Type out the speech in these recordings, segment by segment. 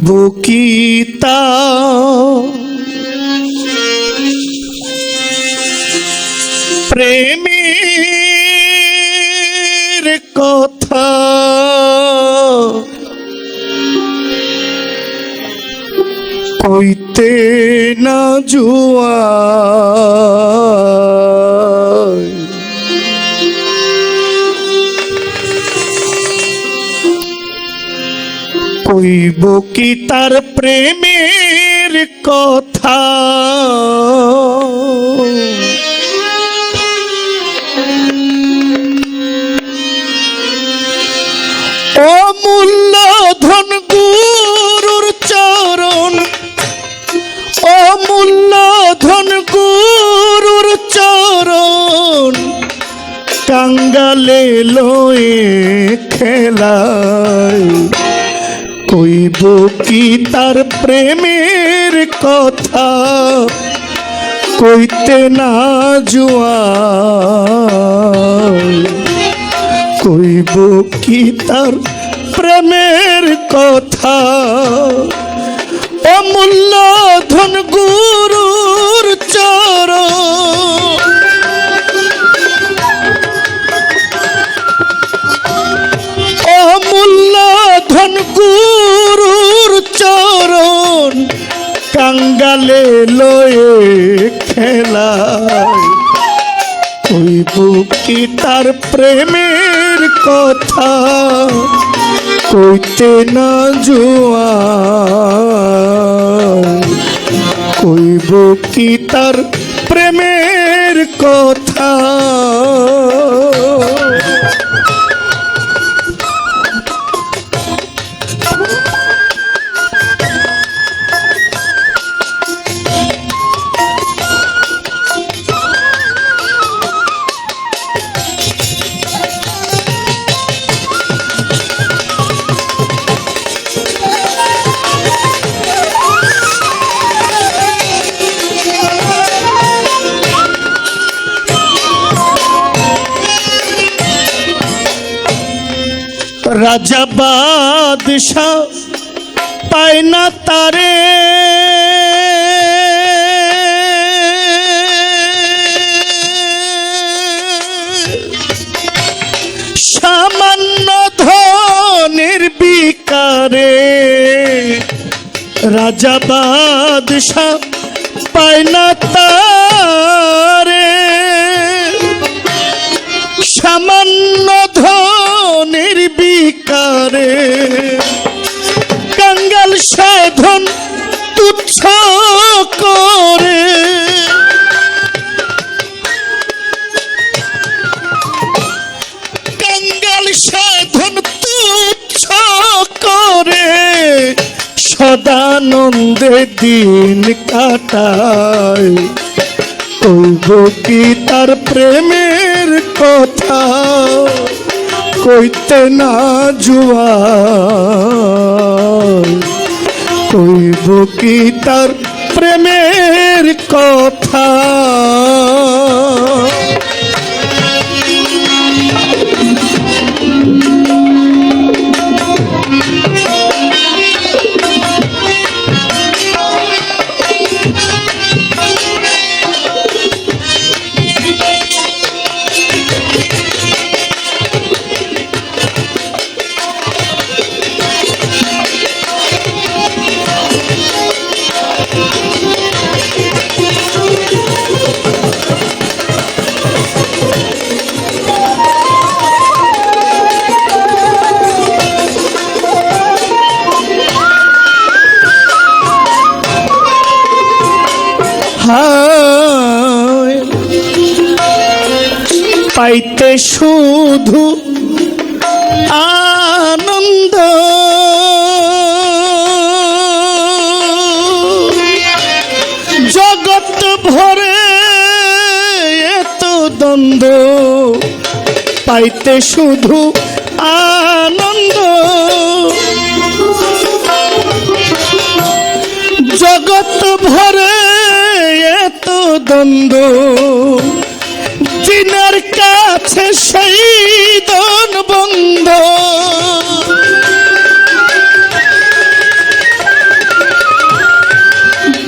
কইব কি তা প্রেমের কথা। কইতে না জুয়া। কইব কি তার প্রেমের কথা? অমূল্য ধন গুরুর চরণ অমূল্য ধন গুরুর চরণ, কাঙ্গালে লয়ে খেলায়। কইব কি তার প্রেমের কথা? কইতে না জুয়া কইব কি তার প্রেমের কথা? অমূল্য ধন গুরুর চরণ ধন গুরুর চরণ, কাঙ্গালে লয়ে খেলায়। কইব কি তার প্রেমের কথা, কইতে না জুয়া কইব কি তার প্রেমের কথা রাজা বাদশাহ পায় না তারে। সামান্য ধনের বিকারে রাজা বাদশাহ পায় না তারে। সাধন তুচ্ছ করে। কাঙ্গাল সাধন তুচ্ছ করে। সদানন্দে দিন কাটায়। কইব কি তার প্রেমের কথা, কইতে না জুয়া কইব কি তার প্রেমের কথা? পাইতে শুধু আনন্দ। জগৎ ভরে এত দ্বন্দ্ব পাইতে শুধু দ্বন্দ্ব দিনের কাছে সেই দন বন্ধ।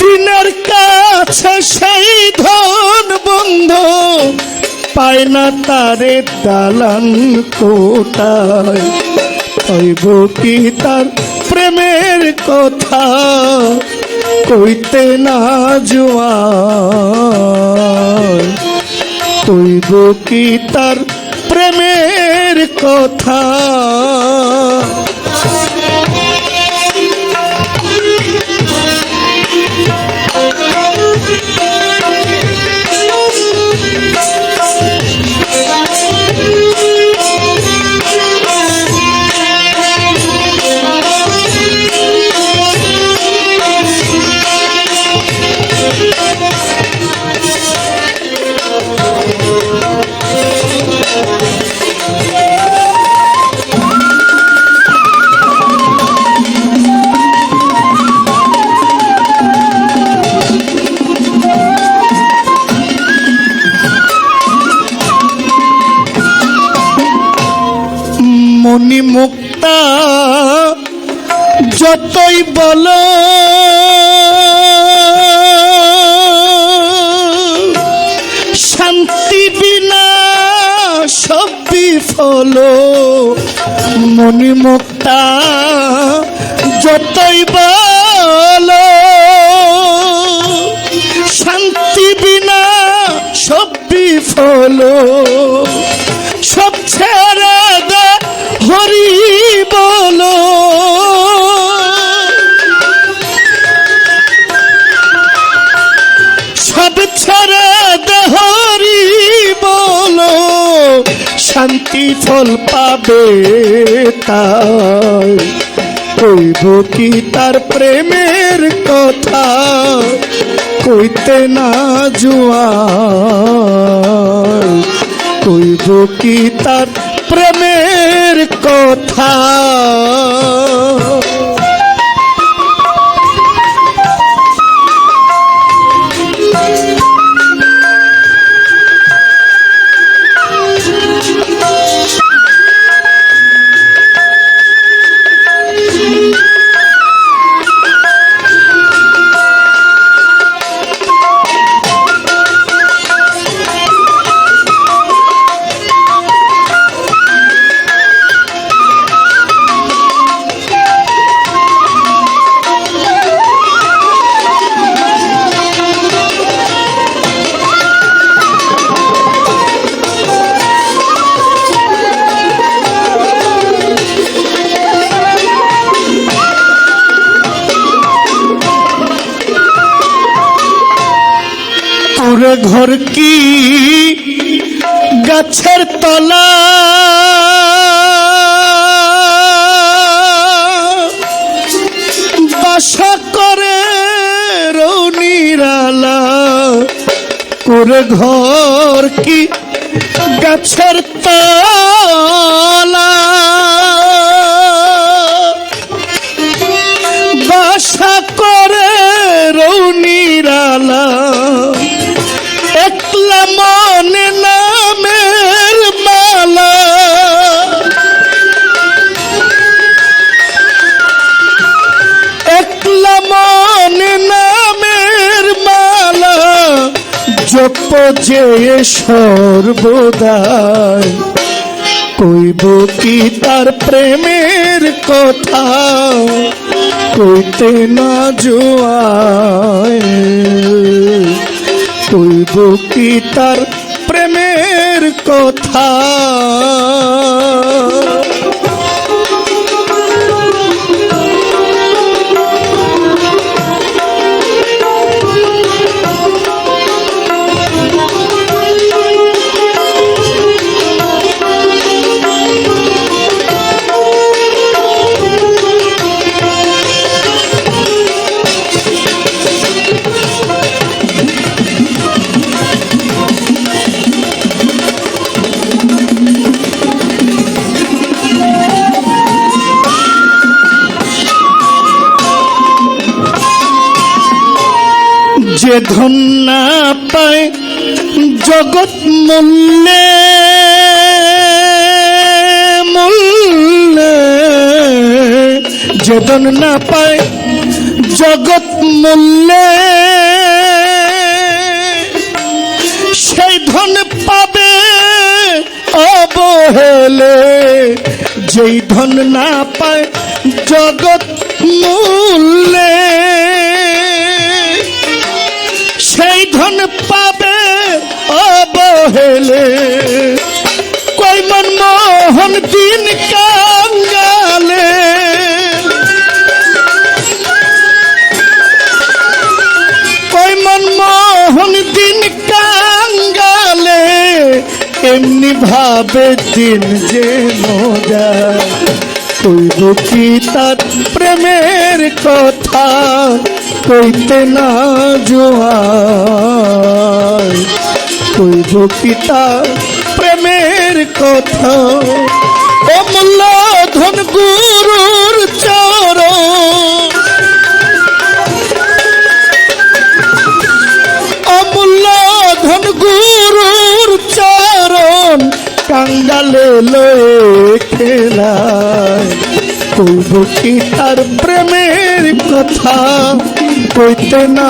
দিনের কাছে সেই ধন বন্ধ, পায় না তারে দালান কোটায়। কি তার প্রেমের কথা? কইতে না জুয়ার। কইব কি তার প্রেমের কথা? মনি মুক্তা, যতই বলো, শান্তি বিনা সব বিফল। সব হরি বলো। সব হরি বলো। শান্তি ফল পাবে। তাই কইব কি তার প্রেমের কথা? কইতে না জুয়া কইব কি তার প্রেমের কথা? পুরে ঘর কি গাছের তলা? বাসা করে রৌনিরালা করে ঘর কি গাছের তলা? জপ যে সর্বদাই। কইব কি তার প্রেমের কথা? কইতে না জোয়ায়। কইব কি তার প্রেমের কথা? যে ধন পায় জগৎ মূল্যে যে ধন পায় জগৎ মূল্যে, সেই ধন পাবে অবহেলে। যেই ধন না পায় জগৎ মূল্যে ধন পাবে অবহেলে। কই মন মোহন দিন কাঙ্গালে। কই মন মোহন দিন কাঙ্গালে। এমনি ভাবে দিন যে মজা। কইব কি তার প্রেমের কথা। কইতে না জোয়ার কইব তার প্রেমের কথা। অমূল্য ধন গুরুর চরণ। অমূল্য ধন গুরুর চরণ কাঙ্গালে লয়ে খেলায়। কইব কি তার প্রেমের কথা। কইতে না